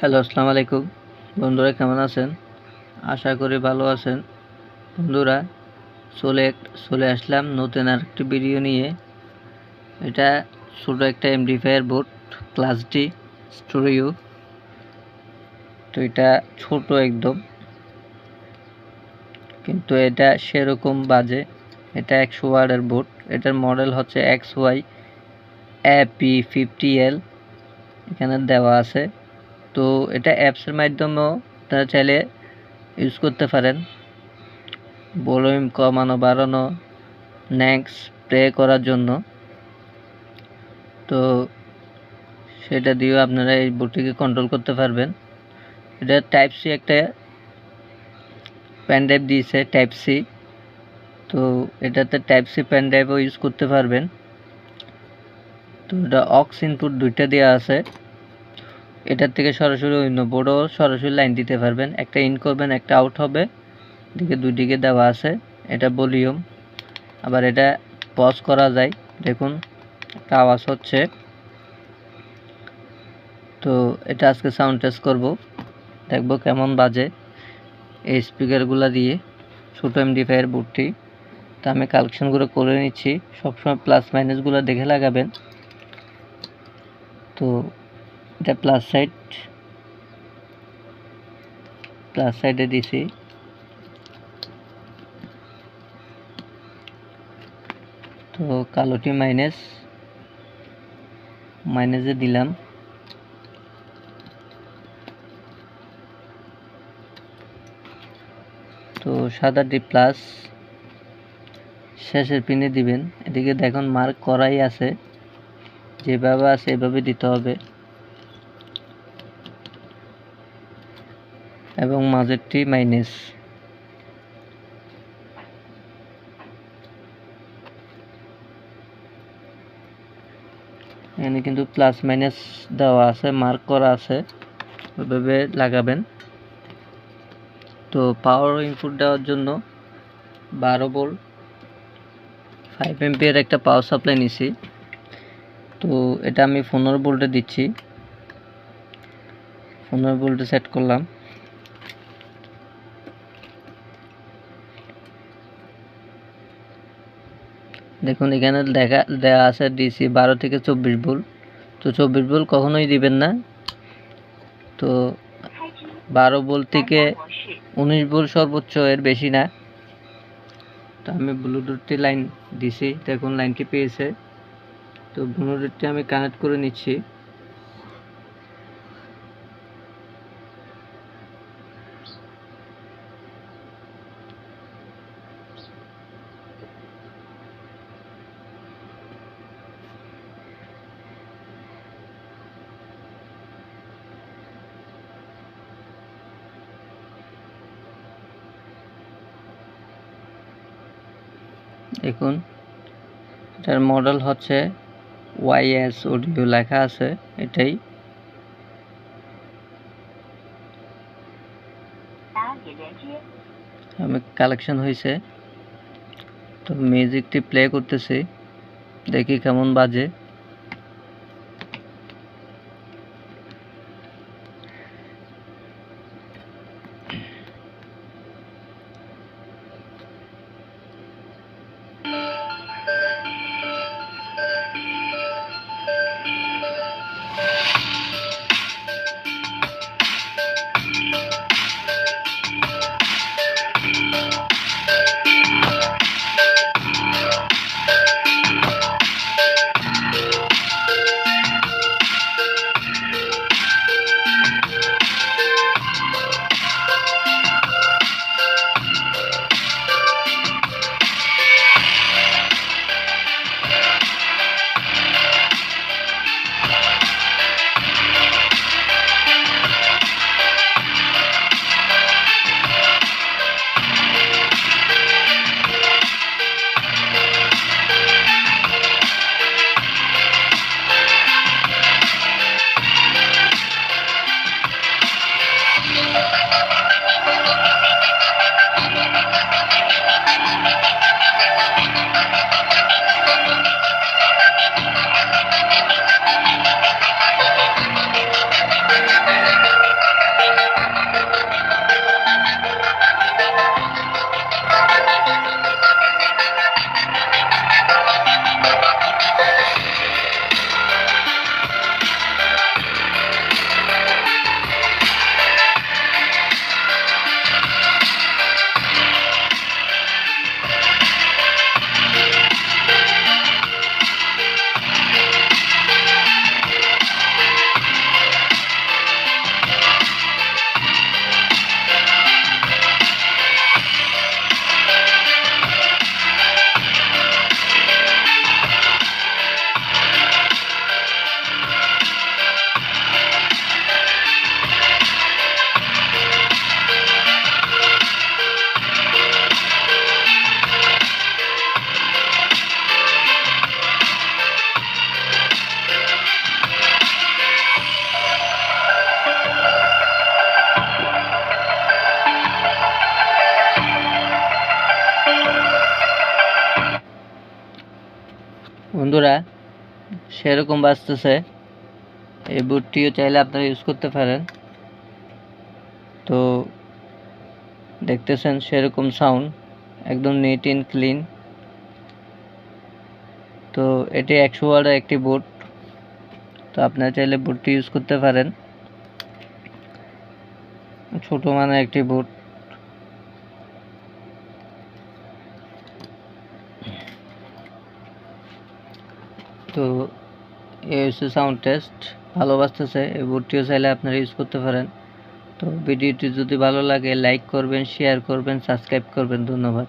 Hello, আসসালামু আলাইকুম। বন্ধুরা, কেমন আছেন? আশা করি ভালো আছেন। বন্ধুরা, চলে চলে আসলাম নতুন আর একটি ভিডিও নিয়ে। এটা ছোটো একটা amplifier board, class D stereo তো এটা ছোট একদম। কিন্তু এটা সেরকম বাজে। এটা একশো ওয়ার্ডের বোর্ড। এটার মডেল হচ্ছে X Y P fifty L. এখানে দেওয়া আছে। তো এটা অ্যাপসের মাধ্যমেও আপনারা চাইলে ইউজ করতে পারেন। ভলিউম কমানো, বাড়ানো নেক্সট প্লে করার জন্য। তো সেটা দিয়েও আপনারা এই বোর্ডটিকে কন্ট্রোল করতে পারবেন। এটা টাইপ সি একটা প্যান ড্রাইভ দিয়েছে টাইপ সি তো এটাতে টাইপ সি প্যান ইউজ করতে পারবেন। তো এটা অক্স ইনপুট দুইটা দেওয়া আছে। এটার থেকে সরাসরি অন্য বোর্ডও সরাসরি লাইন দিতে পারবেন। একটা ইন করবেন, একটা আউট হবে। দিকে দুই দিকে দেওয়া আছে। এটা ভলিউম আবার এটা পজ করা যায়। দেখুন, একটা আওয়াজ হচ্ছে। তো এটা আজকে সাউন্ড টেস্ট করব। দেখব কেমন বাজে। এই স্পিকারগুলো দিয়ে ছোটো এমডিফাইয়ের বোর্ডটি তো আমি কালেকশনগুলো করে নিচ্ছি। সবসময় প্লাস মাইনাসগুলো দেখে লাগাবেন। তো এটা প্লাস সাইড প্লাস সাইডে দিছি। তো কালোটি মাইনাস মাইনাসে দিলাম। তো সাদাটি প্লাস শেষের পিনে দিবেন। এদিকে দেখুন মার্ক করাই আছে। যেভাবে আছে এভাবে দিতে হবে। এবং মাঝেরটি মাইনাস এখানে কিন্তু প্লাস মাইনাস দেওয়া আছে মার্ক করা আছে, ওইভাবে লাগাবেন। তো পাওয়ার ইনপুট দেওয়ার জন্য বারো বোল্ট ফাইভ এমপিয়ার একটা পাওয়ার সাপ্লাই নিছি। তো এটা আমি পনেরো বোল্টে দিচ্ছি। পনেরো বোল্টে সেট করলাম। দেখুন, এখানে দেখা দেওয়া আছে ডিসি বারো থেকে চব্বিশ ভোল্ট। তো চব্বিশ ভোল্ট কখনোই দিবেন না। তো বারো ভোল্ট থেকে উনিশ ভোল্ট সর্বোচ্চ এর বেশি না। তো আমি ব্লুটুথটি লাইন দিছি। দেখুন লাইনটি পেয়েছে। তো ব্লুটুথটি আমি কানেক্ট করে নিচ্ছি। দেখুন, এটার মডেল হচ্ছে ওয়াইএস অডিও লেখা আছে এটাই। আমি কালেকশন হয়েছে তো মিউজিকটি প্লে করতেছি, দেখি কেমন বাজে। বন্ধুরা, সেরকম বাজতেছে। এই বুটটিও চাইলে আপনারা ইউজ করতে পারেন। তো দেখতেছেন সেরকম সাউন্ড একদম নিট অ্যান্ড ক্লিন তো এটি একশো ওয়ার্ডের একটি বুট তো আপনারা চাইলে বুটটি ইউজ করতে পারেন। ছোট মানে একটি বুট তো এই হচ্ছে সাউন্ড টেস্ট ভালো বাজতেছে এই বোর্ডটিও চাইলে আপনারা ইউজ করতে পারেন। তো ভিডিওটি যদি ভালো লাগে লাইক করবেন শেয়ার করবেন সাবস্ক্রাইব করবেন। ধন্যবাদ।